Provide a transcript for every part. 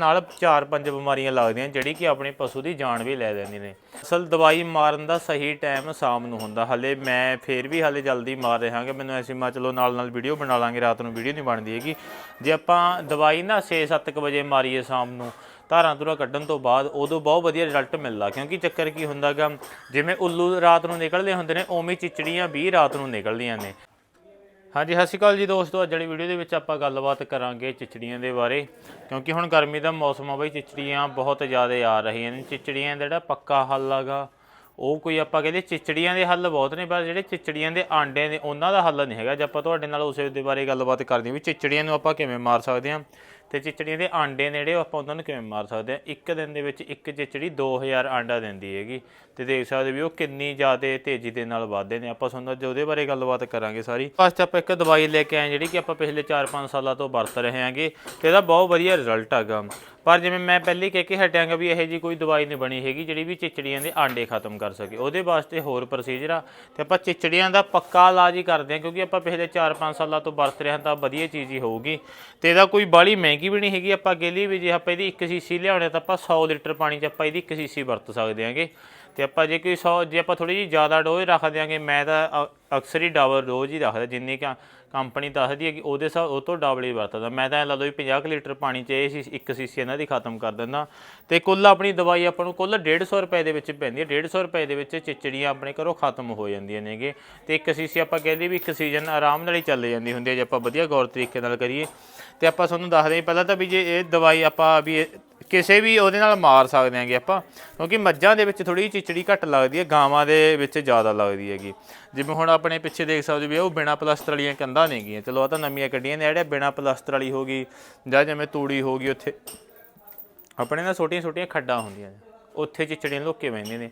ਨਾਲ 4-5 ਬਿਮਾਰੀਆਂ ਲੱਗਦੀਆਂ, ਜਿਹੜੀ ਕਿ ਆਪਣੇ ਪਸ਼ੂ ਦੀ ਜਾਨ ਵੀ ਲੈ ਲੈਂਦੀਆਂ ਨੇ। ਅਸਲ ਦਵਾਈ ਮਾਰਨ ਦਾ ਸਹੀ ਟਾਈਮ ਸ਼ਾਮ ਨੂੰ ਹੁੰਦਾ। ਹਲੇ ਮੈਂ ਫੇਰ ਵੀ ਹਲੇ ਜਲਦੀ ਮਾਰ ਰਿਹਾ ਕਿ ਮੈਨੂੰ ਐਸੀ ਮਾ ਚਲੋ ਨਾਲ ਨਾਲ ਵੀਡੀਓ ਬਣਾ ਲਾਂਗੇ, ਰਾਤ ਨੂੰ ਵੀਡੀਓ ਨਹੀਂ ਬਣਦੀ ਹੈਗੀ। ਜੇ ਆਪਾਂ ਦਵਾਈ ਨਾ 6-7 ਵਜੇ ਮਾਰੀਏ ਸ਼ਾਮ ਨੂੰ ਧਾਰਾਂ ਧੁਰਾ ਕੱਢਣ ਤੋਂ ਬਾਅਦ ਉਦੋਂ ਬਹੁਤ ਵਧੀਆ ਰਿਜ਼ਲਟ ਮਿਲਦਾ। ਕਿਉਂਕਿ ਚੱਕਰ ਕੀ ਹੁੰਦਾਗਾ, ਜਿਵੇਂ ਉੱਲੂ ਰਾਤ ਨੂੰ ਨਿਕਲਦੇ ਹੁੰਦੇ ਨੇ, ਉਵੇਂ ਚਿਚੜੀਆਂ ਵੀ ਰਾਤ ਨੂੰ ਨਿਕਲਦੀਆਂ ਨੇ। ਹਾਂਜੀ, ਸਤਿ ਸ਼੍ਰੀ ਅਕਾਲ ਜੀ ਦੋਸਤੋ। ਅੱਜ ਵਾਲੀ ਵੀਡੀਓ ਦੇ ਵਿੱਚ ਆਪਾਂ ਗੱਲਬਾਤ ਕਰਾਂਗੇ ਚਿਚੜੀਆਂ ਦੇ ਬਾਰੇ। ਕਿਉਂਕਿ ਹੁਣ ਗਰਮੀ ਦਾ ਮੌਸਮ ਆ ਬਈ, ਚਿਚੜੀਆਂ ਬਹੁਤ ਜ਼ਿਆਦਾ ਆ ਰਹੀਆਂ ਨੇ। ਚਿਚੜੀਆਂ ਦਾ ਜਿਹੜਾ ਪੱਕਾ ਹੱਲ ਹੈਗਾ ਉਹ ਕੋਈ ਆਪਾਂ ਕਹਿੰਦੇ ਚਿਚੜੀਆਂ ਦੇ ਹੱਲ ਬਹੁਤ ਨੇ, ਪਰ ਜਿਹੜੇ ਚਿਚੜੀਆਂ ਦੇ ਆਂਡੇ ਨੇ, ਉਹਨਾਂ ਦਾ ਹੱਲ ਨਹੀਂ ਹੈਗਾ। ਜੇ ਆਪਾਂ ਤੁਹਾਡੇ ਨਾਲ ਉਸੇ ਦੇ ਬਾਰੇ ਗੱਲਬਾਤ ਕਰਦੇ ਹਾਂ ਵੀ ਚਿਚੜੀਆਂ ਨੂੰ ਆਪਾਂ ਕਿਵੇਂ ਮਾਰ ਸਕਦੇ ਹਾਂ। ਤੇ ਚਿਚੜੀਆਂ ਦੇ ਆਂਡੇ ਨੇ ਜਿਹੜੇ ਉਹ ਆਪਾਂ ਉਹਨਾਂ ਨੂੰ ਕਿਵੇਂ ਮਾਰ ਸਕਦੇ ਹਾਂ? ਇੱਕ ਦਿਨ ਦੇ ਵਿੱਚ ਇੱਕ ਚਿਚੜੀ 2000 ਆਂਡਾ ਦਿੰਦੀ ਹੈਗੀ। ਤੇ ਦੇਖ ਸਕਦੇ ਵੀ ਉਹ ਕਿੰਨੀ ਜ਼ਿਆਦਾ ਤੇਜ਼ੀ ਦੇ ਨਾਲ ਵਧਦੇ ਨੇ। ਆਪਾਂ ਤੁਹਾਨੂੰ ਅੱਜ ਉਹਦੇ ਬਾਰੇ ਗੱਲਬਾਤ ਕਰਾਂਗੇ ਸਾਰੀ। ਫਸਟ ਆਪਾਂ ਇੱਕ ਦਵਾਈ ਲੈ ਕੇ ਆਏ ਜਿਹੜੀ ਕਿ ਆਪਾਂ ਪਿਛਲੇ 4-5 ਸਾਲਾਂ ਤੋਂ ਵਰਤ ਰਹੇ ਹਾਂਗੇ। ਤੇ ਇਹਦਾ ਬਹੁਤ ਵਧੀਆ ਰਿਜ਼ਲਟ ਹੈਗਾ। ਪਰ ਜਿਵੇਂ ਮੈਂ ਪਹਿਲੇ ਕਹਿ ਕੇ ਹਟਿਆਂਗਾ ਵੀ ਇਹੋ ਜੀ ਕੋਈ ਦਵਾਈ ਨਹੀਂ ਬਣੀ ਹੈਗੀ ਜਿਹੜੀ ਵੀ ਚਿਚੜੀਆਂ ਦੇ ਆਂਡੇ ਖਤਮ ਕਰ ਸਕੇ। ਉਹਦੇ ਵਾਸਤੇ ਹੋਰ ਪ੍ਰੋਸੀਜਰ ਆ। ਤੇ ਆਪਾਂ ਚਿਚੜੀਆਂ ਦਾ ਪੱਕਾ ਇਲਾਜ ਹੀ ਕਰਦੇ ਹਾਂ ਕਿਉਂਕਿ ਆਪਾਂ ਪਿਛਲੇ 4-5 ਸਾਲਾਂ ਤੋਂ ਵਰਤ ਰਹੇ ਹਾਂ ਤਾਂ ਵਧੀਆ ਚੀਜ਼ ਹੀ ਹੋਊਗੀ। ਤੇ ਇਹਦਾ ਕੋਈ ਬਾਲੀ ਮਹਿੰਗੀ ਵੀ ਨਹੀਂ ਹੈਗੀ। ਆਪਾਂ ਅੱਗੇ ਲਈ ਵੀ ਜੇ ਆਪਾਂ ਇਹਦੀ ਇੱਕ ਸੀਸੀ ਲਿਆਉਣੇ ਤਾਂ ਆਪਾਂ 100 ਲੀਟਰ ਪਾਣੀ 'ਚ ਆਪਾਂ ਇਹਦੀ ਇੱਕ ਸੀਸੀ ਵਰਤ ਸਕਦੇ ਹਾਂਗੇ। ਤੇ ਆਪਾਂ ਜੇ ਕੋਈ 100 ਜੇ ਆਪਾਂ ਥੋੜੀ ਜਿਹੀ ਜ਼ਿਆਦਾ ਡੋਜ਼ ਰੱਖ ਦਿਆਂਗੇ ਮੈਂ ਤਾਂ ਅਕਸਰ ਹੀ ਡਬਲ ਡੋਜ਼ ਹੀ ਰੱਖਦਾ ਜਿੰਨੀ ਕ ਕੰਪਨੀ ਦੱਸਦੀ ਹੈ ਕਿ ਉਹਦੇ ਸਾ, ਉਹ ਤੋਂ ਡਬਲ ਹੀ ਵਰਤਦਾ। ਮੈਂ ਤਾਂ ਇਹ ਲਾ ਲਓ ਵੀ 50 ਕੁ ਲੀਟਰ ਪਾਣੀ 'ਚ ਇਹ ਸੀ, ਇੱਕ ਸੀਸੀ ਇਹਨਾਂ ਦੀ ਖਤਮ ਕਰ ਦਿੰਦਾ। ਤੇ ਕੁੱਲ ਆਪਣੀ ਦਵਾਈ ਆਪਾਂ ਨੂੰ ਕੁੱਲ 150 ਰੁਪਏ ਦੇ ਵਿੱਚ ਪੈਂਦੀ ਹੈ। 150 ਰੁਪਏ ਦੇ ਵਿੱਚ ਚਿਚੜੀਆਂ ਆਪਣੇ ਘਰੋਂ ਖਤਮ ਹੋ ਜਾਂਦੀਆਂ ਨੇਗੇ। ਤੇ ਇੱਕ ਸੀਸੀ ਆਪਾਂ ਕਹਿੰਦੇ ਵੀ ਇੱਕ ਸੀਜ਼ਨ ਆਰਾਮ ਨਾਲ ਹੀ ਚੱਲ ਜਾਂਦੀ ਹੁੰਦੀ ਹੈ, ਜੇ ਆਪਾਂ ਵਧੀਆ ਗੌਰ ਤਰੀਕੇ ਨਾਲ ਕਰੀਏ। ਤੇ ਆਪਾਂ ਤੁਹਾਨੂੰ ਦੱਸਦੇ ਹਾਂ ਪਹਿਲਾਂ ਤਾਂ ਵੀ ਜੇ ਇਹ ਦਵਾਈ ਆਪਾਂ ਵੀ ਕਿਸੇ ਵੀ ਉਹਦੇ ਨਾਲ ਮਾਰ ਸਕਦੇ ਹਾਂਗੇ ਆਪਾਂ, ਕਿਉਂਕਿ ਮੱਝਾਂ ਦੇ ਵਿੱਚ ਥੋੜੀ ਚਿਚੜੀ ਘੱਟ ਲੱਗਦੀ ਹੈ, ਗਾਵਾਂ ਦੇ ਵਿੱਚ ਜ਼ਿਆਦਾ ਲੱਗਦੀ ਹੈਗੀ। ਜਿਵੇਂ ਹੁਣ ਆਪਣੇ ਪਿੱਛੇ ਦੇਖ ਸਕਦੇ ਹੋ ਵੀ ਉਹ ਬਿਨਾ ਪਲਸਤਰ ਵਾਲੀਆਂ ਕੰਧਾਂ ਨੇਗੀਆਂ ਚਲੋ ਆ ਤਾਂ ਨਵੀਆਂ ਕੱਢੀਆਂ ਨੇ, ਜਿਹੜੇ ਬਿਨਾ ਪਲਸਤਰ ਵਾਲੀ ਹੋ ਗਈ ਜਾਂ ਜਿਵੇਂ ਤੂੜੀ ਹੋ ਗਈ ਉੱਥੇ, ਆਪਣੇ ਨਾਲ ਛੋਟੀਆਂ ਛੋਟੀਆਂ ਖੱਡਾਂ ਹੁੰਦੀਆਂ ਨੇ। ਉੱਥੇ ਚਿਚੜੀਆਂ ਲੁੱਕੇ ਬੈਂਦੀਆਂ ਨੇ?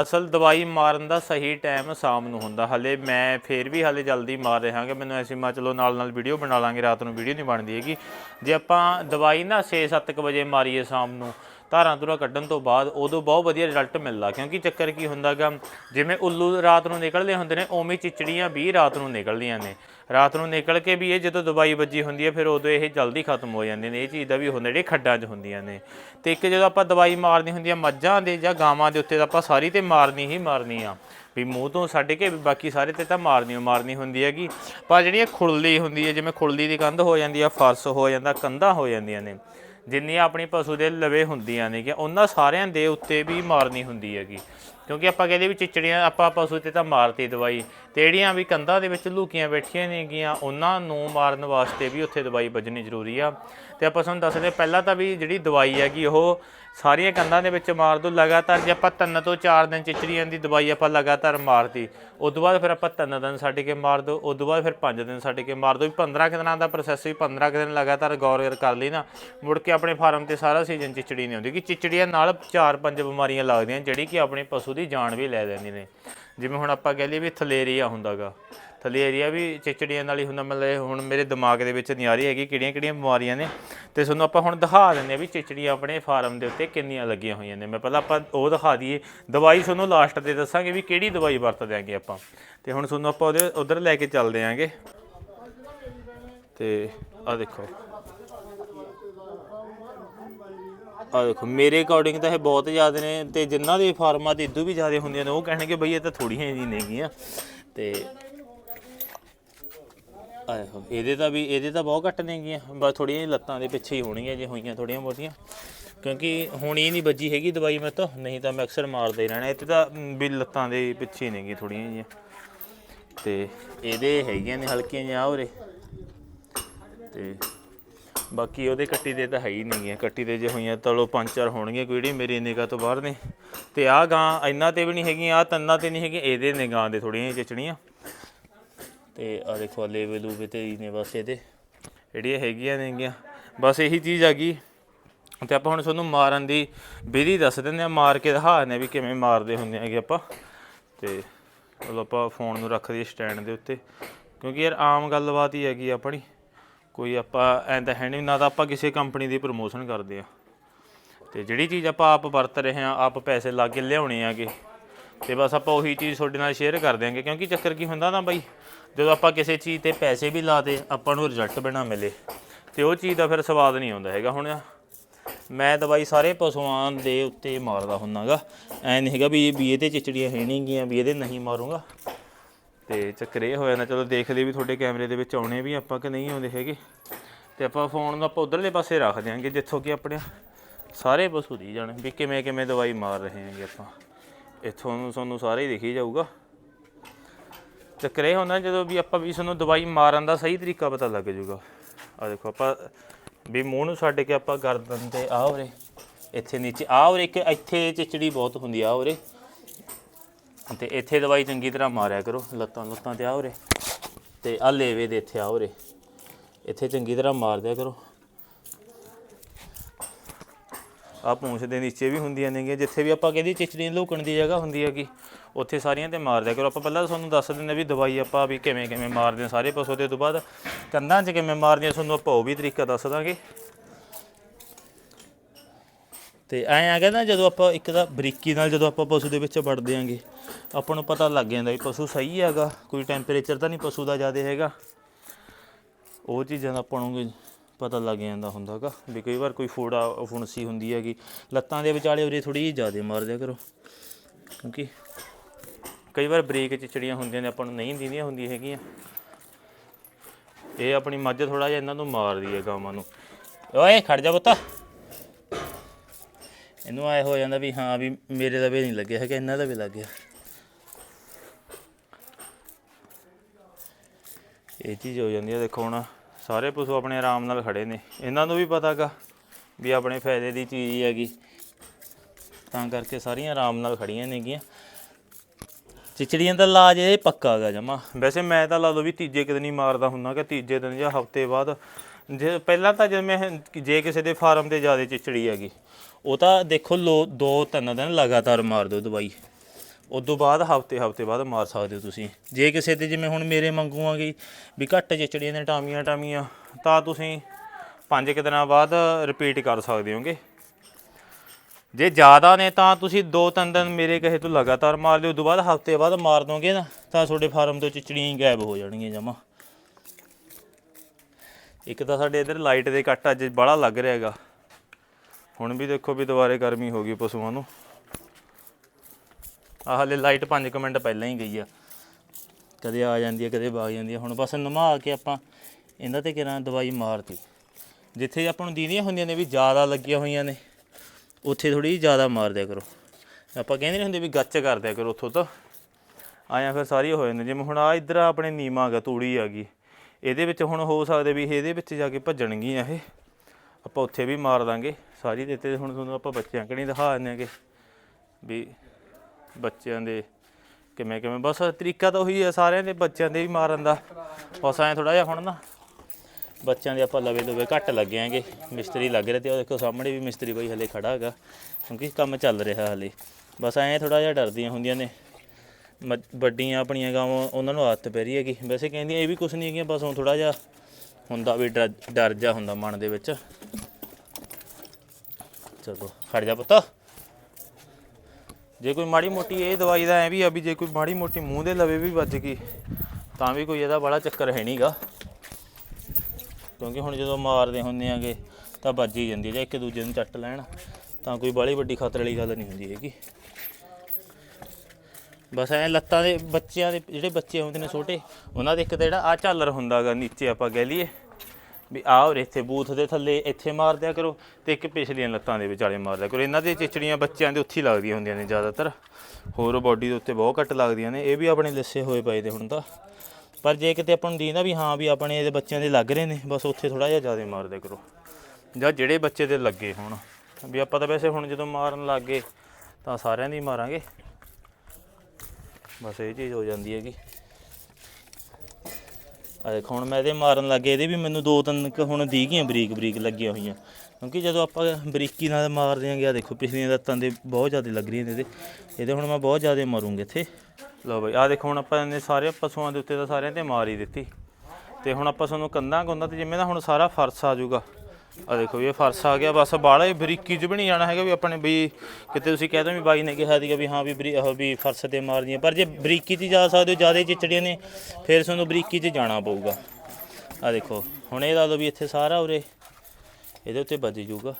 ਅਸਲ ਦਵਾਈ ਮਾਰਨ ਦਾ ਸਹੀ ਟਾਈਮ ਸ਼ਾਮ ਨੂੰ ਹੁੰਦਾ। ਹਲੇ ਮੈਂ ਫੇਰ ਵੀ ਹਲੇ ਜਲਦੀ ਮਾਰ ਰਿਹਾ ਕਿ ਮੈਨੂੰ ਐਸੀ ਮਾ ਚਲੋ ਨਾਲ ਨਾਲ ਵੀਡੀਓ ਬਣਾ ਲਾਂਗੇ, ਰਾਤ ਨੂੰ ਵੀਡੀਓ ਨਹੀਂ ਬਣਦੀ ਹੈਗੀ। ਜੇ ਆਪਾਂ ਦਵਾਈ ਨਾ 6-7 ਵਜੇ ਮਾਰੀਏ ਸ਼ਾਮ ਨੂੰ ਧਾਰਾਂ ਧੁਰਾ ਕੱਢਣ ਤੋਂ ਬਾਅਦ ਉਦੋਂ ਬਹੁਤ ਵਧੀਆ ਰਿਜ਼ਲਟ ਮਿਲਦਾ, ਕਿਉਂਕਿ ਚੱਕਰ ਕੀ ਹੁੰਦਾਗਾ ਜਿਵੇਂ ਉੱਲੂ ਰਾਤ ਨੂੰ ਨਿਕਲਦੇ ਹੁੰਦੇ ਨੇ, ਉਵੇਂ ਚਿਚੜੀਆਂ ਵੀ ਰਾਤ ਨੂੰ ਨਿਕਲਦੀਆਂ ਨੇ। ਰਾਤ ਨੂੰ ਨਿਕਲ ਕੇ ਵੀ ਇਹ ਜਦੋਂ ਦਵਾਈ ਵੱਜੀ ਹੁੰਦੀ ਹੈ, ਫਿਰ ਉਦੋਂ ਇਹ ਜਲਦੀ ਖਤਮ ਹੋ ਜਾਂਦੇ ਨੇ। ਇਹ ਚੀਜ਼ ਦਾ ਵੀ ਹੁੰਦਾ ਜਿਹੜੇ ਖੱਡਾਂ 'ਚ ਹੁੰਦੀਆਂ ਨੇ। ਤੇ ਇੱਕ ਜਦੋਂ ਆਪਾਂ ਦਵਾਈ ਮਾਰਨੀ ਹੁੰਦੀ ਆ ਮੱਝਾਂ ਦੇ ਜਾਂ ਗਾਵਾਂ ਦੇ ਉੱਤੇ ਤਾਂ ਆਪਾਂ ਸਾਰੀ ਤੇ ਮਾਰਨੀ ਹੀ ਮਾਰਨੀ ਆ। ਵੀ ਮੂੰਹ ਤੋਂ ਛੱਡ ਕੇ ਵੀ ਬਾਕੀ ਸਾਰੇ ਤੇ ਤਾਂ ਮਾਰਨੀ ਓ ਮਾਰਨੀ ਹੁੰਦੀ ਹੈਗੀ। ਪਰ ਜਿਹੜੀ ਇਹ ਖੁਰਲੀ ਹੁੰਦੀ ਹੈ, ਜਿਵੇਂ ਖੁਰਲੀ ਦੀ ਕੰਧ ਹੋ ਜਾਂਦੀ ਆ, ਫਰਸ਼ ਹੋ ਜਾਂਦਾ, ਕੰਧਾਂ ਹੋ ਜਾਂਦੀਆਂ ਨੇ। ਜਿੰਨੀਆਂ ਆਪਣੀ ਪਸ਼ੂ ਦੇ ਲਵੇ ਹੁੰਦੀਆਂ ਨੇ ਕਿ ਉਹਨਾਂ ਸਾਰਿਆਂ ਦੇ ਉੱਤੇ ਵੀ ਮਾਰਨੀ ਹੁੰਦੀ ਹੈਗੀ। ਕਿਉਂਕਿ ਆਪਾਂ ਕਹਿੰਦੇ ਵੀ ਚਿਚੜੀਆਂ, ਆਪਾਂ ਪਸ਼ੂ ਤੇ ਤਾਂ ਮਾਰਤੀ ਦਵਾਈ। ਤੇ ਜਿਹੜੀਆਂ ਵੀ ਕੰਧਾਂ ਦੇ ਵਿੱਚ ਲੁਕੀਆਂ ਬੈਠੀਆਂ ਨੇਗੀਆਂ ਉਹਨਾਂ ਨੂੰ ਮਾਰਨ ਵਾਸਤੇ ਵੀ ਉੱਥੇ ਦਵਾਈ ਵੱਜਣੀ ਜ਼ਰੂਰੀ ਆ। ਤੇ ਆਪਾਂ ਤੁਹਾਨੂੰ ਦੱਸਦੇ ਪਹਿਲਾਂ ਤਾਂ ਵੀ ਜਿਹੜੀ ਦਵਾਈ ਹੈਗੀ, ਉਹ ਸਾਰੀਆਂ ਕੰਧਾਂ ਦੇ ਵਿੱਚ ਮਾਰ ਦੋ, ਲਗਾਤਾਰ ਜੇ ਆਪਾਂ ਤਿੰਨ ਤੋਂ ਚਾਰ ਦਿਨ ਚਿਚੜੀਆਂ ਦੀ ਦਵਾਈ ਆਪਾਂ ਲਗਾਤਾਰ ਮਾਰਤੀ, ਉਸ ਤੋਂ ਬਾਅਦ ਫਿਰ ਆਪਾਂ ਤਿੰਨ ਦਿਨ ਛੱਡ ਕੇ ਮਾਰ ਦੋ, ਉਸ ਤੋਂ ਬਾਅਦ ਫਿਰ ਪੰਜ ਦਿਨ ਛੱਡ ਕੇ ਮਾਰ ਦੋ। ਵੀ 15 ਕੁ ਦਿਨਾਂ ਦਾ ਪ੍ਰੋਸੈਸ ਵੀ 15 ਕੁ ਦਿਨ ਲਗਾਤਾਰ ਗੌਰ ਕਰ ਲਈ ਨਾ, ਮੁੜ ਕੇ ਆਪਣੇ ਫਾਰਮ ਤੇ ਸਾਰਾ ਸੀਜ਼ਨ ਚਿਚੜੀ ਨਹੀਂ ਹੁੰਦੀ। ਕਿ ਚਿਚੜੀਆਂ ਨਾਲ 4-5 ਬਿਮਾਰੀਆਂ ਲੱਗਦੀਆਂ, ਜਿਹੜੀ ਕਿ ਆਪਣੇ ਪਸ਼ੂ ਦੀ ਜਾਨ ਵੀ ਲੈ ਲੈਂਦੀਆਂ ਨੇ। ਜਿਵੇਂ ਹੁਣ ਆਪਾਂ ਕਹਿ ਲਈਏ ਵੀ ਥਲੇਰੀਆ ਹੁੰਦਾਗਾ। ਥਲੇਰੀਆ ਵੀ ਚਿਚੜੀਆਂ ਨਾਲ ਹੀ ਹੁੰਦਾ, ਮਤਲਬ ਹੁਣ ਮੇਰੇ ਦਿਮਾਗ ਦੇ ਵਿੱਚ ਨਹੀਂ ਆ ਰਹੀ ਹੈਗੀ ਕਿਹੜੀਆਂ ਕਿਹੜੀਆਂ ਬਿਮਾਰੀਆਂ ਨੇ। ਤੇ ਤੁਹਾਨੂੰ ਆਪਾਂ ਹੁਣ ਦਿਖਾ ਦਿੰਦੇ ਆ ਵੀ ਚਿਚੜੀਆਂ ਆਪਣੇ ਫਾਰਮ ਦੇ ਉੱਤੇ ਕਿੰਨੀਆਂ ਲੱਗੀਆਂ ਹੋਈਆਂ ਨੇ। ਮੈਂ ਪਹਿਲਾਂ ਆਪਾਂ ਉਹ ਦਿਖਾ ਦਈਏ। ਦਵਾਈ ਤੁਹਾਨੂੰ ਲਾਸਟ ਤੇ ਦੱਸਾਂਗੇ ਵੀ ਕਿਹੜੀ ਦਵਾਈ ਵਰਤ ਦਿਆਂਗੇ ਆਪਾਂ। ਤੇ ਹੁਣ ਤੁਹਾਨੂੰ ਆਪਾਂ ਉਹਦੇ ਉਧਰ ਲੈ ਕੇ ਚੱਲਦੇ ਆਂਗੇ। ਤੇ ਆ ਦੇਖੋ। ਆ ਦੇਖੋ, ਮੇਰੇ ਅਕੋਰਡਿੰਗ ਤਾਂ ਇਹ ਬਹੁਤ ਜ਼ਿਆਦਾ ਨੇ ਤੇ ਜਿਨ੍ਹਾਂ ਦੇ ਫਾਰਮਾਂ ਤੇ ਇਦੋਂ ਵੀ ਜ਼ਿਆਦਾ ਹੁੰਦੀਆਂ ਨੇ, ਉਹ ਕਹਿਣਗੇ ਬਈ ਇਹ ਤਾਂ ਥੋੜੀਆਂ ਜੀ ਨੇਗੀਆਂ। ਤੇ ਆਹੋ ਇਹਦੇ ਤਾਂ ਵੀ, ਇਹਦੇ ਤਾਂ ਬਹੁਤ ਘੱਟ ਨੇਗੀਆਂ, ਬਸ ਥੋੜੀਆਂ ਲੱਤਾਂ ਦੇ ਪਿੱਛੇ ਹੀ ਹੋਣਗੀਆਂ ਜੇ ਹੋਈਆਂ ਥੋੜੀਆਂ ਬਹੁਤੀਆਂ। ਕਿਉਂਕਿ ਹੁਣ ਇਹ ਨਹੀਂ ਵੱਜੀ ਹੈਗੀ ਦਵਾਈ ਮੈਂ ਤਾਂ, ਨਹੀਂ ਤਾਂ ਮੈਂ ਅਕਸਰ ਮਾਰਦਾ ਹੀ ਰਹਿਣਾ, ਇੱਥੇ ਤਾਂ ਵੀ ਲੱਤਾਂ ਦੇ ਪਿੱਛੇ ਹੀ ਨੇਗੀ ਥੋੜੀਆਂ ਜਿਹੀਆਂ। ਤੇ ਇਹਦੇ ਹੈਗੀਆਂ ਨੇ ਹਲਕੀਆਂ ਜਿਹਾ ਉਰੇ। ਤੇ ਬਾਕੀ ਉਹਦੇ ਕੱਟੀ ਦੇ ਤਾਂ ਹੈ ਹੀ ਨਹੀਂ ਹੈ। ਕੱਟੀ ਦੇ ਜੇ ਹੋਈਆਂ ਤਲੋ ਪੰਜ ਚਾਰ ਹੋਣਗੀਆਂ ਕੋਈ ਜਿਹੜੀ ਮੇਰੀ ਨਿਗਾਹ ਤੋਂ ਬਾਹਰ ਨੇ। ਤੇ ਆਹ ਗਾਂ ਇੰਨਾ ਤੇ ਵੀ ਨਹੀਂ ਹੈਗੀਆਂ ਆ ਤੰਨਾ ਤੇ ਨਹੀਂ ਹੈਗੀਆਂ, ਇਹਦੇ ਨੇ ਗਾਂ ਦੇ ਥੋੜੀਆਂ ਜਿਹੀਆਂ ਚਿਚੜੀਆਂ। ਤੇ ਆ ਦੇਖੋ ਲੇਵੇ ਲੂਵੇ ਤੇ ਹੀ ਨੇ ਬਸ ਇਹਦੇ। ਜਿਹੜੀਆਂ ਹੈਗੀਆਂ ਨੇਗੀਆਂ ਬਸ ਇਹੀ ਚੀਜ਼ ਆ ਗਈ। ਤੇ ਆਪਾਂ ਹੁਣ ਤੁਹਾਨੂੰ ਮਾਰਨ ਦੀ ਵਿਧੀ ਦੱਸ ਦਿੰਦੇ ਆ ਮਾਰ ਕੇ ਦਿਖਾ ਵੀ ਕਿਵੇਂ ਮਾਰਦੇ ਹੁੰਦੇ ਹੈਗੇ ਆਪਾਂ। ਤੇ ਚਲੋ ਆਪਾਂ ਫੋਨ ਨੂੰ ਰੱਖ ਦਈਏ ਸਟੈਂਡ ਦੇ ਉੱਤੇ। ਕਿਉਂਕਿ ਯਾਰ ਆਮ ਗੱਲਬਾਤ ਹੀ ਹੈਗੀ ਆਪਣੀ। ਕੋਈ ਆਪਾਂ ਐਂ ਤਾਂ ਹੈ ਨਹੀਂ, ਨਾ ਤਾਂ ਆਪਾਂ ਕਿਸੇ ਕੰਪਨੀ ਦੀ ਪ੍ਰਮੋਸ਼ਨ ਕਰਦੇ ਆ। ਤੇ ਜਿਹੜੀ ਚੀਜ਼ ਆਪਾਂ ਆਪ ਵਰਤ ਰਹੇ ਆ ਆਪ ਪੈਸੇ ਲਾ ਕੇ ਲਿਆਉਣੇ ਆਗੇ, ਤੇ ਬਸ ਆਪਾਂ ਉਹੀ ਚੀਜ਼ ਤੁਹਾਡੇ ਨਾਲ ਸ਼ੇਅਰ ਕਰ ਦਿਆਂਗੇ, ਕਿਉਂਕਿ ਚੱਕਰ ਕੀ ਹੁੰਦਾ ਨਾ ਬਾਈ, ਜਦੋਂ ਆਪਾਂ ਕਿਸੇ ਚੀਜ਼ ਤੇ ਪੈਸੇ ਵੀ ਲਾਤੇ, ਆਪਾਂ ਨੂੰ ਰਿਜ਼ਲਟ ਬਿਨਾ ਮਿਲੇ, ਤੇ ਉਹ ਚੀਜ਼ ਦਾ ਫਿਰ ਸਵਾਦ ਨਹੀਂ ਆਉਂਦਾ ਹੈਗਾ। ਹੁਣ ਮੈਂ ਦਵਾਈ ਸਾਰੇ ਪਸ਼ੂਆਂ ਦੇ ਉੱਤੇ ਮਾਰਦਾ ਹੁੰਨਾਗਾ। ਐ ਨਹੀਂ ਹੈਗਾ ਵੀ ਇਹ ਵੀ ਇਹਦੇ ਚਿਚੜੀਆਂ ਹੈ ਨਹੀਂਗੀਆਂ ਵੀ ਇਹਦੇ ਨਹੀਂ ਮਾਰੂੰਗਾ। ਤੇ ਚੱਕਰ ਇਹ ਹੋ ਜਾਂਦਾ ਚਲੋ ਦੇਖਦੇ ਵੀ ਤੁਹਾਡੇ ਕੈਮਰੇ ਦੇ ਵਿੱਚ ਆਉਣੇ ਵੀ ਆਪਾਂ ਕਿ ਨਹੀਂ ਆਉਂਦੇ ਹੈਗੇ। ਤੇ ਆਪਾਂ ਫੋਨ ਨੂੰ ਆਪਾਂ ਉਧਰਲੇ ਪਾਸੇ ਰੱਖ ਦਿਆਂਗੇ, ਜਿੱਥੋਂ ਕਿ ਆਪਣੇ ਸਾਰੇ ਪਸ਼ੂ ਦੀ ਜਾਣ ਵੀ ਕਿਵੇਂ ਕਿਵੇਂ ਦਵਾਈ ਮਾਰ ਰਹੇ ਹਾਂਗੇ ਆਪਾਂ। ਇੱਥੋਂ ਨੂੰ ਤੁਹਾਨੂੰ ਸਾਰੇ ਹੀ ਦਿਖੀ ਜਾਊਗਾ। ਚੱਕਰ ਇਹ ਹੁੰਦਾ ਜਦੋਂ ਵੀ ਆਪਾਂ ਵੀ ਸਾਨੂੰ ਦਵਾਈ ਮਾਰਨ ਦਾ ਸਹੀ ਤਰੀਕਾ ਪਤਾ ਲੱਗ ਜਾਊਗਾ। ਆ ਦੇਖੋ ਆਪਾਂ ਵੀ ਮੂੰਹ ਨੂੰ ਛੱਡ ਕੇ ਆਪਾਂ ਗਰਦਨ ਤੇ ਆ ਉਰੇ, ਇੱਥੇ ਨੀਚੇ ਆ ਉਰੇ ਇੱਕ ਇੱਥੇ ਚਿਚੜੀ ਬਹੁਤ ਹੁੰਦੀ ਆ ਉਰੇ। ਤੇ ਇੱਥੇ ਦਵਾਈ ਚੰਗੀ ਤਰ੍ਹਾਂ ਮਾਰਿਆ ਕਰੋ, ਲੱਤਾਂ ਲੁੱਤਾਂ ਤੇ ਆ ਉਰੇ। ਤੇ ਆ ਲੇਵੇ ਦੇ ਇੱਥੇ ਆ ਉਰੇ। ਇੱਥੇ ਚੰਗੀ ਤਰ੍ਹਾਂ ਮਾਰ ਦਿਆ ਕਰੋ। ਆ ਪੂੰਛ ਦੇ ਨੀਚੇ ਵੀ ਹੁੰਦੀਆਂ ਨੇਗੀਆਂ। ਜਿੱਥੇ ਵੀ ਆਪਾਂ ਕਹਿੰਦੀ ਚਿਚੜੀ ਲੁਕਣ ਦੀ ਜਗ੍ਹਾ ਹੁੰਦੀ ਹੈਗੀ, ਉੱਥੇ ਸਾਰੀਆਂ ਤੇ ਮਾਰ ਦਿਆ ਕਰੋ। ਆਪਾਂ ਪਹਿਲਾਂ ਤੁਹਾਨੂੰ ਦੱਸ ਦਿੰਦੇ ਵੀ ਦਵਾਈ ਆਪਾਂ ਵੀ ਕਿਵੇਂ ਕਿਵੇਂ ਮਾਰਦੇ ਹਾਂ ਸਾਰੇ ਪਸ਼ੂ ਦੇ ਤੋਂ ਬਾਅਦ ਕੰਧਾਂ 'ਚ ਕਿਵੇਂ ਮਾਰਦੇ ਹਾਂ ਤੁਹਾਨੂੰ ਆਪਾਂ ਉਹ ਵੀ ਤਰੀਕਾ ਦੱਸ ਦਾਂਗੇ। ਤੇ ਐਂ ਆ ਗਿਆ ਨਾ ਜਦੋਂ ਆਪਾਂ ਇੱਕ ਤਾਂ ਬਰੀਕੀ ਨਾਲ ਜਦੋਂ ਆਪਾਂ ਪਸ਼ੂ ਦੇ ਵਿੱਚ ਵੜਦੇ ਦਿਆਂਗੇ ਆਪਾਂ ਨੂੰ ਪਤਾ ਲੱਗ ਜਾਂਦਾ ਵੀ ਪਸ਼ੂ ਸਹੀ ਹੈਗਾ, ਕੋਈ ਟੈਂਪਰੇਚਰ ਤਾਂ ਨਹੀਂ ਪਸ਼ੂ ਦਾ ਜ਼ਿਆਦਾ ਹੈਗਾ। ਉਹ ਚੀਜ਼ਾਂ ਦਾ ਆਪਾਂ ਨੂੰ ਪਤਾ ਲੱਗ ਜਾਂਦਾ ਹੁੰਦਾਗਾ ਵੀ ਕਈ ਵਾਰ ਕੋਈ ਫੋੜਾ, ਫੁਣਸੀ ਹੁੰਦੀ ਹੈਗੀ, ਲੱਤਾਂ ਦੇ ਵਿਚਾਲੇ ਉਰੇ ਥੋੜੀ ਜਿਹੀ ਜ਼ਿਆਦਾ ਮਾਰ ਦਿਆ ਕਰੋ। ਕਿਉਂਕਿ ਕਈ ਵਾਰ ਬ੍ਰੇਕ ਚਿਚੜੀਆਂ ਹੁੰਦੀਆਂ ਨੇ, ਆਪਾਂ ਨੂੰ ਨਹੀਂ ਦਿੰਦੀਆਂ ਹੁੰਦੀਆਂ ਹੈਗੀਆਂ। ਇਹ ਆਪਣੀ ਮੱਝ ਥੋੜਾ ਜਿਹਾ ਇਹਨਾਂ ਨੂੰ ਮਾਰਦੀ ਹੈ ਗਾਵਾਂ ਨੂੰ। ਓਏ ਖੜ ਜਾ ਪੁੱਤ। ਇਹਨੂੰ ਆਏ ਹੋ ਜਾਂਦਾ ਵੀ ਹਾਂ ਵੀ ਮੇਰੇ ਦਾ ਵੀ ਨਹੀਂ ਲੱਗਿਆ ਹੈਗਾ, ਇਹਨਾਂ ਦਾ ਵੀ ਲੱਗ ਗਿਆ। ਇਹ ਚੀਜ਼ ਹੋ ਜਾਂਦੀ ਹੈ ਦੇਖੋ ਹੁਣ ਸਾਰੇ ਪਸ਼ੂ ਆਪਣੇ ਆਰਾਮ ਨਾਲ ਖੜੇ ਨੇ। ਇਹਨਾਂ ਨੂੰ ਵੀ ਪਤਾਗਾ ਵੀ ਆਪਣੇ ਫਾਇਦੇ ਦੀ ਚੀਜ਼ ਹੈਗੀ। ਤਾਂ ਕਰਕੇ ਸਾਰੀਆਂ ਆਰਾਮ ਨਾਲ ਖੜੀਆਂ ਨੇਗੀਆਂ ਚਿਚੜੀਆਂ ਦਾ ਇਲਾਜ ਇਹ ਪੱਕਾ ਹੈਗਾ ਜਮਾ। ਵੈਸੇ ਮੈਂ ਤਾਂ ਲਾ ਲਓ ਵੀ ਤੀਜੇ ਕੁ ਦਿਨ ਹੀ ਮਾਰਦਾ ਹੁੰਦਾ ਕਿ ਤੀਜੇ ਦਿਨ ਜਾਂ ਹਫ਼ਤੇ ਬਾਅਦ। ਜੇ ਪਹਿਲਾਂ ਤਾਂ ਜਦ ਮੈਂ ਜੇ ਕਿਸੇ ਦੇ ਫਾਰਮ ਤੇ ਜ਼ਿਆਦਾ ਚਿਚੜੀ ਹੈਗੀ ਉਹ ਤਾਂ ਦੇਖੋ ਲੋ ਦੋ ਤਿੰਨ ਦਿਨ ਲਗਾਤਾਰ ਮਾਰ ਦਿਓ ਦਵਾਈ। ਉਸ ਤੋਂ ਬਾਅਦ ਹਫ਼ਤੇ ਹਫ਼ਤੇ ਬਾਅਦ ਮਾਰ ਸਕਦੇ ਹੋ ਤੁਸੀਂ। ਜੇ ਕਿਸੇ 'ਤੇ ਜਿਵੇਂ ਹੁਣ ਮੇਰੇ ਮੰਗੂ ਆ ਗਈ ਵੀ ਘੱਟ ਚਿਚੜੀਆਂ ਨੇ ਟਾਮੀਆਂ ਟਾਮੀਆਂ, ਤਾਂ ਤੁਸੀਂ ਪੰਜ ਕੁ ਦਿਨਾਂ ਬਾਅਦ ਰਿਪੀਟ ਕਰ ਸਕਦੇ ਹੋਗੇ। ਜੇ ਜ਼ਿਆਦਾ ਨੇ ਤਾਂ ਤੁਸੀਂ ਦੋ ਤਿੰਨ ਦਿਨ ਮੇਰੇ ਕਹੇ ਤੋਂ ਲਗਾਤਾਰ ਮਾਰ ਲਿਓ ਤੋਂ ਬਾਅਦ ਹਫ਼ਤੇ ਬਾਅਦ ਮਾਰ ਦੋਗੇ ਨਾ, ਤਾਂ ਤੁਹਾਡੇ ਫਾਰਮ ਤੋਂ ਚਿਚੜੀਆਂ ਹੀ ਗਾਇਬ ਹੋ ਜਾਣਗੀਆਂ ਜਮਾ। ਇੱਕ ਤਾਂ ਸਾਡੇ ਇਧਰ ਲਾਈਟ ਦੇ ਕੱਟ ਅੱਜ ਬੜਾ ਲੱਗ ਰਿਹਾ ਹੈਗਾ। ਹੁਣ ਵੀ ਦੇਖੋ ਵੀ ਦੁਬਾਰੇ ਗਰਮੀ ਹੋ ਗਈ ਪਸ਼ੂਆਂ ਨੂੰ। ਆਹ ਹਲੇ ਲਾਈਟ 5 ਮਿੰਟ ਪਹਿਲਾਂ ਹੀ ਗਈ ਆ। ਕਦੇ ਆ ਜਾਂਦੀ ਹੈ ਕਦੇ ਵਗ ਜਾਂਦੀ ਹੈ ਹੁਣ ਬਸ ਨਮਾ ਕੇ ਆਪਾਂ ਇਹਨਾਂ ਤੇ ਕਿਰਾਂ ਦਵਾਈ ਮਾਰਤੀ। ਜਿੱਥੇ ਆਪਾਂ ਨੂੰ ਦੀਦੀਆਂ ਹੁੰਦੀਆਂ ਨੇ ਵੀ ਜ਼ਿਆਦਾ ਲੱਗੀਆਂ ਹੋਈਆਂ ਨੇ, ਉੱਥੇ ਥੋੜੀ ਜ਼ਿਆਦਾ ਮਾਰ ਦਿਆ ਕਰੋ। ਆਪਾਂ ਕਹਿੰਦੇ ਨਹੀਂ ਹੁੰਦੇ ਵੀ ਗੱਚ ਕਰ ਦਿਆ ਕਰੋ ਉੱਥੋਂ ਤਾਂ। ਆਇਆ ਫਿਰ ਸਾਰੀ ਹੋ ਜਾਂਦੇ। ਜਿਵੇਂ ਹੁਣ ਆ ਇੱਧਰ ਆਪਣੇ ਨੀਮਾ ਹੈਗਾ ਤੂੜੀ ਆ ਗਈ। ਇਹਦੇ ਵਿੱਚ ਹੁਣ ਹੋ ਸਕਦੇ ਵੀ ਇਹਦੇ ਵਿੱਚ ਜਾ ਕੇ ਭੱਜਣਗੀਆਂ ਇਹ। ਆਪਾਂ ਉੱਥੇ ਵੀ ਮਾਰ ਦਾਂਗੇ। ਸਾਰੀ ਦਿੱਤੇ ਹੁਣ ਤੁਹਾਨੂੰ ਆਪਾਂ ਬੱਚਿਆਂ ਕਣੀ ਦਿਖਾ ਦਿੰਦੇ ਆਂਗੇ ਵੀ ਬੱਚਿਆਂ ਦੇ ਕਿਵੇਂ ਕਿਵੇਂ। ਬਸ ਤਰੀਕਾ ਤਾਂ ਉਹੀ ਹੈ ਸਾਰਿਆਂ ਦੇ, ਬੱਚਿਆਂ ਦੇ ਵੀ ਮਾਰਨ ਦਾ। ਬਸ ਐਂ ਥੋੜਾ ਜਿਹਾ ਹੁਣ ਨਾ, ਬੱਚਿਆਂ ਦੇ ਆਪਾਂ ਲਵੇ ਲਵੇ ਘੱਟ ਲੱਗੇ ਆਂਗੇ ਮਿਸਤਰੀ ਲੱਗ ਰਹੇ ਤੇ ਉਹ ਦੇਖੋ ਸਾਹਮਣੇ ਵੀ ਮਿਸਤਰੀ ਬਾਈ ਹਲੇ ਖੜਾ ਹੈਗਾ, ਕਿਉਂਕਿ ਕੰਮ ਚੱਲ ਰਿਹਾ ਹਲੇ। ਬਸ ਐਂ ਥੋੜਾ ਜਿਹਾ ਡਰਦੀਆਂ ਹੁੰਦੀਆਂ ਨੇ। ਮ- ਵੱਡੀਆਂ ਆਪਣੀਆਂ ਗਾਵਾਂ, ਉਹਨਾਂ ਨੂੰ ਆਦਤ ਪੈ ਰਹੀ ਹੈਗੀ। ਵੈਸੇ ਕਹਿੰਦੀਆਂ ਇਹ ਵੀ ਕੁਝ ਨਹੀਂ ਹੈਗੀਆਂ, ਬਸ ਹੁਣ ਥੋੜਾ ਜਿਹਾ ਹੁੰਦਾ ਵੀ ਡਰ ਡਰ ਜਾ ਹੁੰਦਾ ਮਨ ਦੇ ਵਿੱਚ। ਚਲੋ, ਖੜ ਜਾ ਪੁੱਤ। ਜੇ ਕੋਈ ਮਾੜੀ ਮੋਟੀ ਇਹ ਦਵਾਈ ਦਾ ਐ ਵੀ ਆ ਵੀ ਜੇ ਕੋਈ ਮਾੜੀ ਮੋਟੀ ਮੂੰਹ ਦੇ ਲਵੇ ਵੀ ਵੱਜ ਗਈ, ਤਾਂ ਵੀ ਕੋਈ ਇਹਦਾ ਬੜਾ ਚੱਕਰ ਹੈ ਨਹੀਂਗਾ ਕਿਉਂਕਿ ਹੁਣ ਜਦੋਂ ਮਾਰਦੇ ਹੁੰਦੇ ਆਂਗੇ, ਤਾਂ ਵੱਜ ਹੀ ਜਾਂਦੀ ਹੈ ਜਾਂ ਇੱਕ ਦੂਜੇ ਨੂੰ ਚੱਟ ਲੈਣ, ਤਾਂ ਕੋਈ ਬਾਲੀ ਵੱਡੀ ਖਤਰੇ ਵਾਲੀ ਗੱਲ ਨਹੀਂ ਹੁੰਦੀ ਹੈਗੀ। ਬਸ ਐ ਲੱਤਾਂ ਦੇ ਬੱਚਿਆਂ ਦੇ, ਜਿਹੜੇ ਬੱਚੇ ਹੁੰਦੇ ਨੇ ਛੋਟੇ, ਉਹਨਾਂ ਦੇ ਇੱਕ ਤਾਂ ਜਿਹੜਾ ਆ ਝਾਲਰ ਹੁੰਦਾਗਾ, ਨੀਚੇ ਆਪਾਂ ਕਹਿ ਲਈਏ। ਵੀ ਆਹ ਔਰ ਇੱਥੇ ਬੂਥ ਦੇ ਥੱਲੇ ਇੱਥੇ ਮਾਰ ਦਿਆ ਕਰੋ ਤੇ ਇੱਕ ਪਿਛਲੀਆਂ ਲੱਤਾਂ ਦੇ ਵਿਚਾਲੇ ਮਾਰ ਦਿਆ ਕਰੋ। ਇਹਨਾਂ ਦੇ ਚਿਚੜੀਆਂ ਬੱਚਿਆਂ ਦੇ ਉੱਥੇ ਹੀ ਲੱਗਦੀਆਂ ਹੁੰਦੀਆਂ ਨੇ ਜ਼ਿਆਦਾਤਰ। ਹੋਰ ਬਾਡੀ ਦੇ ਉੱਤੇ ਬਹੁਤ ਘੱਟ ਲੱਗਦੀਆਂ ਨੇ। ਇਹ ਵੀ ਆਪਣੇ ਲਿੱਸੇ ਹੋਏ ਪਏ ਦੇ ਹੁਣ ਤਾਂ। ਪਰ ਜੇ ਕਿਤੇ ਆਪਾਂ ਨੂੰ ਦੀਂਦਾ ਵੀ ਹਾਂ ਵੀ ਆਪਣੇ ਇਹਦੇ ਬੱਚਿਆਂ ਦੇ ਲੱਗ ਰਹੇ ਨੇ, ਬਸ ਉੱਥੇ ਥੋੜਾ ਜਿਹਾ ਜ਼ਿਆਦਾ ਮਾਰ ਦਿਆ ਕਰੋ। ਜਾਂ ਜਿਹੜੇ ਬੱਚੇ ਦੇ ਲੱਗੇ ਹੋਣ। ਵੀ ਆਪਾਂ ਤਾਂ ਵੈਸੇ ਹੁਣ ਜਦੋਂ ਮਾਰਨ ਲੱਗ ਗਏ ਤਾਂ ਸਾਰਿਆਂ ਦੀ ਮਾਰਾਂਗੇ। ਬਸ ਇਹ ਚੀਜ਼ ਹੋ ਜਾਂਦੀ ਹੈਗੀ। ਆ ਦੇਖੋ, ਹੁਣ ਮੈਂ ਇਹਦੇ ਮਾਰਨ ਲੱਗੇ, ਇਹਦੇ ਵੀ ਮੈਨੂੰ ਦੋ ਤਿੰਨ ਕੁ ਹੁਣ ਦੀ ਗਈਆਂ, ਬਰੀਕ ਬਰੀਕ ਲੱਗੀਆਂ ਹੋਈਆਂ। ਕਿਉਂਕਿ ਜਦੋਂ ਆਪਾਂ ਬਰੀਕੀ ਨਾਲ ਮਾਰਦੇ ਦਿਆਂਗੇ ਆ ਦੇਖੋ, ਪਿਛਲੀਆਂ ਲੱਤਾਂ ਦੇ ਬਹੁਤ ਜ਼ਿਆਦਾ ਲੱਗ ਰਹੀਆਂ ਨੇ ਇਹਦੇ। ਇਹਦੇ ਹੁਣ ਮੈਂ ਬਹੁਤ ਜ਼ਿਆਦਾ ਮਾਰੂੰਗਾ ਇੱਥੇ। ਲਓ ਬਈ ਆ ਦੇਖੋ, ਹੁਣ ਆਪਾਂ ਇਹਨੇ ਸਾਰੇ ਪਸ਼ੂਆਂ ਦੇ ਉੱਤੇ ਤਾਂ ਸਾਰਿਆਂ ਤੇ ਮਾਰ ਹੀ ਦਿੱਤੀ। ਤੇ ਹੁਣ ਆਪਾਂ ਤੁਹਾਨੂੰ ਕੰਧਾਂ ਕੰਧਾਂ ਤੇ ਜਿਵੇਂ ਦਾ ਹੁਣ ਸਾਰਾ ਫਰਸ਼ ਆ ਜਾਊਗਾ ਆ ਦੇਖੋ ਵੀ ਇਹ ਫਰਸ਼ ਆ ਗਿਆ, ਬਸ ਬਾਹਲਾ ਹੀ ਬਰੀਕੀ ਚ ਵੀ ਨਹੀਂ ਜਾਣਾ ਹੈਗਾ ਵੀ ਆਪਣੇ ਵੀ ਕਿਤੇ ਤੁਸੀਂ ਕਹਿ ਦੋ ਵੀ ਬਾਈ ਨੇ ਕਿਹਾ ਸੀਗਾ ਵੀ ਹਾਂ ਵੀ ਬਰੀ ਉਹ ਵੀ ਫਰਸ਼ ਤੇ ਮਾਰਦੀਆਂ ਪਰ ਜੇ ਬਰੀਕੀ 'ਚ ਜਾ ਸਕਦੇ ਹੋ, ਜ਼ਿਆਦਾ ਚਿਚੜੀਆਂ ਨੇ, ਫਿਰ ਤੁਹਾਨੂੰ ਬਰੀਕੀ 'ਚ ਜਾਣਾ ਪਊਗਾ। ਆ ਦੇਖੋ, ਹੁਣ ਇਹ ਲਾ ਲਓ ਵੀ ਇੱਥੇ ਸਾਰਾ ਉਰੇ, ਇਹਦੇ ਉੱਤੇ ਵੱਜ ਜਾਊਗਾ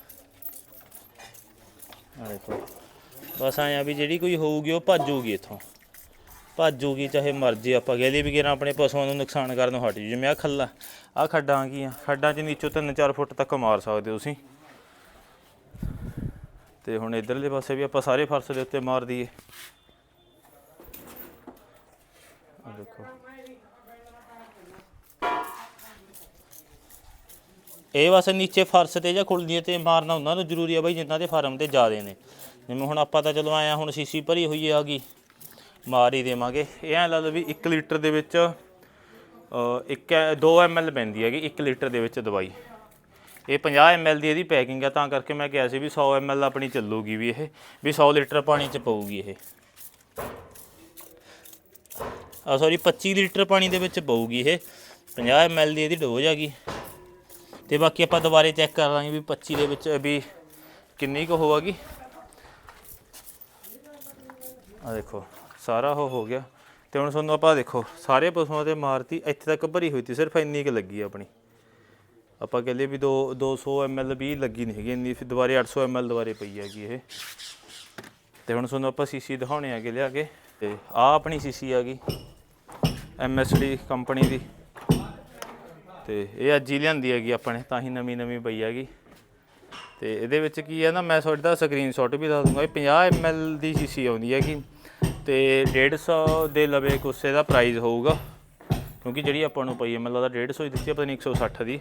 ਆ ਦੇਖੋ, ਬਸ ਆਇਆ ਵੀ ਜਿਹੜੀ ਕੋਈ ਹੋਊਗੀ ਉਹ ਭੱਜੂਗੀ ਇੱਥੋਂ। ਭੱਜੂਗੀ, ਚਾਹੇ ਮਰਜ਼ੀ ਆਪਾਂ ਕਹਿ ਲਈਏ ਵੀ ਕਿਰਾਂ ਆਪਣੇ ਪਸ਼ੂਆਂ ਨੂੰ ਨੁਕਸਾਨ ਕਰਨ ਨੂੰ ਹਟ ਜੂ ਜਿਵੇਂ ਆ ਖੱਲਾ ਆ ਖੱਡਾਂ ਕੀ ਆ ਖੱਡਾਂ 'ਚ ਨੀਚੋਂ 3-4 ਫੁੱਟ ਤੱਕ ਮਾਰ ਸਕਦੇ ਹੋ ਤੁਸੀਂ। ਤੇ ਹੁਣ ਇਧਰਲੇ ਪਾਸੇ ਵੀ ਆਪਾਂ ਸਾਰੇ ਫਰਸ਼ ਦੇ ਉੱਤੇ ਮਾਰ ਦਈਏ। ਆ ਦੇਖੋ। ਇਹ ਬਸ ਨੀਚੇ ਫਰਸ਼ ਤੇ ਜਾਂ ਕੁਲਦੀਆਂ ਤੇ ਮਾਰਨਾ ਉਹਨਾਂ ਨੂੰ ਜ਼ਰੂਰੀ ਆ ਬਾਈ ਜਿੰਨਾ ਦੇ ਫਾਰਮ ਤੇ ਜ਼ਿਆਦੇ ਨੇ। ਜਿਵੇਂ ਹੁਣ ਆਪਾਂ ਤਾਂ ਚਲੋ ਆਇਆ ਹੁਣ ਸੀਸੀ ਭਰੀ ਹੋਈ ਆ ਗਈ। ਮਾਰ ਹੀ ਦੇਵਾਂਗੇ। ਇਹ ਐ ਲਾ ਲਓ ਵੀ 1 ਲੀਟਰ ਦੇ ਵਿੱਚ ਅ, ਇੱਕ 2 ml ਪੈਂਦੀ ਹੈਗੀ 1 ਲੀਟਰ ਦੇ ਵਿੱਚ ਦਵਾਈ। ਇਹ 50 ml ਦੀ ਇਹਦੀ ਪੈਕਿੰਗ ਆ ਤਾਂ ਕਰਕੇ ਮੈਂ ਕਿਹਾ ਸੀ ਵੀ 100 ml ਆਪਣੀ ਚੱਲੂਗੀ ਵੀ ਇਹ ਵੀ 100 ਲੀਟਰ ਪਾਣੀ ਚ ਪਊਗੀ ਇਹ। ਆ ਸੌਰੀ 25 ਲੀਟਰ ਪਾਣੀ ਦੇ ਵਿੱਚ ਪਊਗੀ ਇਹ 50 ml ਦੀ ਇਹਦੀ ਡੋਜ਼ ਹੈਗੀ ਤੇ ਬਾਕੀ ਆਪਾਂ ਦੁਬਾਰੇ ਚੈੱਕ ਕਰ ਲਾਂਗੇ ਵੀ 25 ਦੇ ਵਿੱਚ ਵੀ ਕਿੰਨੀ ਕੁ ਹੋਵੇਗੀ ਆ ਦੇਖੋ। ਸਾਰਾ ਉਹ ਹੋ ਗਿਆ। ਤੇ ਹੁਣ ਤੁਹਾਨੂੰ ਆਪਾਂ ਦੇਖੋ, ਸਾਰੇ ਪਸ਼ੂਆਂ ਤੇ ਮਾਰਤੀ, ਇੱਥੇ ਤੱਕ ਭਰੀ ਹੋਈ ਤੀ, ਸਿਰਫ ਇੰਨੀ ਕੁ ਲੱਗੀ ਆਪਣੀ। ਆਪਾਂ ਕਹਿੰਦੇ ਵੀ 2 200 ml ਵੀ ਲੱਗੀ ਨਹੀਂ ਹੈਗੀ, ਇੰਨੀ ਫਿਰ ਦੁਬਾਰੇ 800 ml ਦੁਬਾਰੇ ਪਈ ਹੈਗੀ ਇਹ। ਤੇ ਹੁਣ ਤੁਹਾਨੂੰ ਆਪਾਂ ਸੀਸੀ ਦਿਖਾਉਣੇ ਆਗੇ ਲਿਆ ਕੇ। ਤੇ ਆ ਆਪਣੀ ਸੀਸੀ ਆ ਗਈ ਐਮਐਸਡੀ ਕੰਪਨੀ ਦੀ। ਤੇ ਇਹ ਅੱਜ ਹੀ ਲਿਆਂਦੀ ਹੈਗੀ ਆਪਾਂ ਨੇ, ਤਾਂ ਹੀ ਨਵੀਂ ਨਵੀਂ ਪਈ ਹੈਗੀ। ਤੇ ਇਹਦੇ ਵਿੱਚ ਕੀ ਹੈ ਨਾ, ਮੈਂ ਤੁਹਾਡਾ ਸਕਰੀਨਸ਼ਾਟ ਵੀ ਦੱਸ ਦੂੰਗਾ ਇਹ 50 ml ਦੀ ਸ਼ੀਸ਼ੀ ਆਉਂਦੀ ਹੈਗੀ। ਤੇ 150 ਦੇ ਲਵੇ ਕੁੱਸੇ ਦਾ ਪ੍ਰਾਈਸ ਹੋਊਗਾ। ਕਿਉਂਕਿ ਜਿਹੜੀ ਆਪਾਂ ਨੂੰ ਪਈ ਹੈ ਮੈਨੂੰ ਲੱਗਦਾ 150 ਹੀ ਦਿੱਤੀ ਆ, ਪਤਾ ਨਹੀਂ 160 ਦੀ।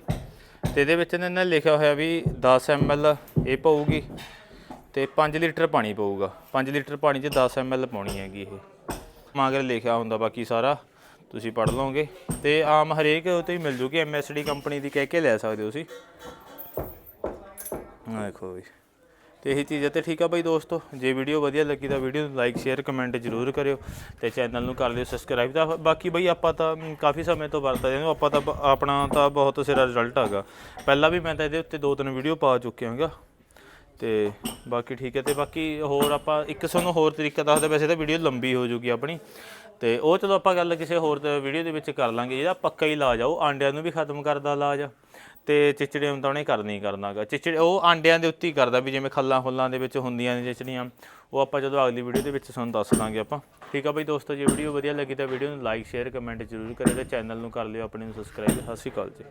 ਤੇ ਇਹਦੇ ਵਿੱਚ ਇਹਨਾਂ ਨੇ ਲਿਖਿਆ ਹੋਇਆ ਵੀ 10 ml ਇਹ ਪਊਗੀ ਤੇ 5 ਲੀਟਰ ਪਾਣੀ ਪਊਗਾ। 5 ਲੀਟਰ ਪਾਣੀ 'ਚ 10 ml ਪਾਉਣੀ ਹੈਗੀ ਇਹ। ਮਗਰ ਲਿਖਿਆ ਹੁੰਦਾ ਬਾਕੀ ਸਾਰਾ ਤੁਸੀਂ ਪੜ੍ਹ ਲਓਗੇ। ਤੇ ਆਮ ਹਰੇਕ ਉਤੇ ਹੀ ਮਿਲ ਜੂਗੀ ਐਮਐਸਡੀ ਕੰਪਨੀ ਦੀ ਕਹਿ ਕੇ ਲੈ ਸਕਦੇ ਹੋ ਤੁਸੀਂ। ਦੇਖੋ ਵੀ। ਤੇ ਇਹੀ ਚੀਜ਼ ਹੈ ਤੇ ਠੀਕ ਆ ਬਾਈ ਦੋਸਤੋ, ਜੇ ਵੀਡੀਓ ਵਧੀਆ ਲੱਗੀ ਤਾਂ ਵੀਡੀਓ ਨੂੰ ਲਾਈਕ ਸ਼ੇਅਰ ਕਮੈਂਟ ਜ਼ਰੂਰ ਕਰਿਓ ਤੇ ਚੈਨਲ ਨੂੰ ਕਰ ਲਿਓ ਸਬਸਕ੍ਰਾਈਬ ਤਾਂ ਬਾਕੀ ਬਾਈ ਆਪਾਂ ਤਾਂ ਕਾਫੀ ਸਮੇਂ ਤੋਂ ਵਰਤਦੇ ਹਾਂ, ਆਪਾਂ ਤਾਂ ਆਪਣਾ ਤਾਂ ਬਹੁਤ ਸਿਰਾ ਰਿਜ਼ਲਟ ਹੈਗਾ। ਪਹਿਲਾਂ ਵੀ ਮੈਂ ਤਾਂ ਇਹਦੇ ਉੱਤੇ ਦੋ ਤਿੰਨ ਵੀਡੀਓ ਪਾ ਚੁੱਕਿਆ ਹਾਂਗਾ। ਤੇ ਬਾਕੀ ਠੀਕ ਹੈ ਤੇ ਬਾਕੀ ਹੋਰ ਆਪਾਂ ਇੱਕ ਤੁਹਾਨੂੰ ਹੋਰ ਤਰੀਕਾ ਦੱਸਦੇ, ਵੈਸੇ ਤਾਂ ਵੀਡੀਓ ਲੰਬੀ ਹੋ ਜੂਗੀ ਆਪਣੀ। ਤੇ ਉਹ ਚਲੋ ਆਪਾਂ ਗੱਲ ਕਿਸੇ ਹੋਰ ਵੀਡੀਓ ਦੇ ਵਿੱਚ ਕਰ ਲਾਂਗੇ ਜਿਹੜਾ ਪੱਕਾ ਹੀ ਇਲਾਜ ਆ, ਉਹ ਆਂਡਿਆਂ ਨੂੰ ਵੀ ਖਤਮ ਕਰਦਾ ਇਲਾਜ। ਆ ਤੇ ਚਿਚੜੇ ਨੂੰ ਤਾਂ ਉਹਨੇ ਕਰਨੀ ਹੀ ਕਰਨਾਗਾ ਚਿਚੜੇ, ਉਹ ਆਂਡਿਆਂ ਦੇ ਉੱਤੇ ਹੀ ਕਰਦਾ ਵੀ ਜਿਵੇਂ ਖੱਲਾਂ ਹੁੱਲਾਂ ਦੇ ਵਿੱਚ ਹੁੰਦੀਆਂ ਨੇ ਚਿਚੜੀਆਂ, ਉਹ ਆਪਾਂ ਜਦੋਂ ਅਗਲੀ ਵੀਡੀਓ ਦੇ ਵਿੱਚ ਤੁਹਾਨੂੰ ਦੱਸ ਦਾਂਗੇ ਆਪਾਂ। ਠੀਕ ਆ ਬਈ ਦੋਸਤੋ, ਜੇ ਵੀਡੀਓ ਵਧੀਆ ਲੱਗੀ ਤਾਂ ਵੀਡੀਓ ਨੂੰ ਲਾਈਕ ਸ਼ੇਅਰ ਕਮੈਂਟ ਜ਼ਰੂਰ ਕਰਿਓ ਤੇ ਚੈਨਲ ਨੂੰ ਕਰ ਲਿਓ, ਆਪਣੇ ਨੂੰ ਸਬਸਕ੍ਰਾਈਬ ਸਤਿ ਸ਼੍ਰੀ ਅਕਾਲ ਜੀ।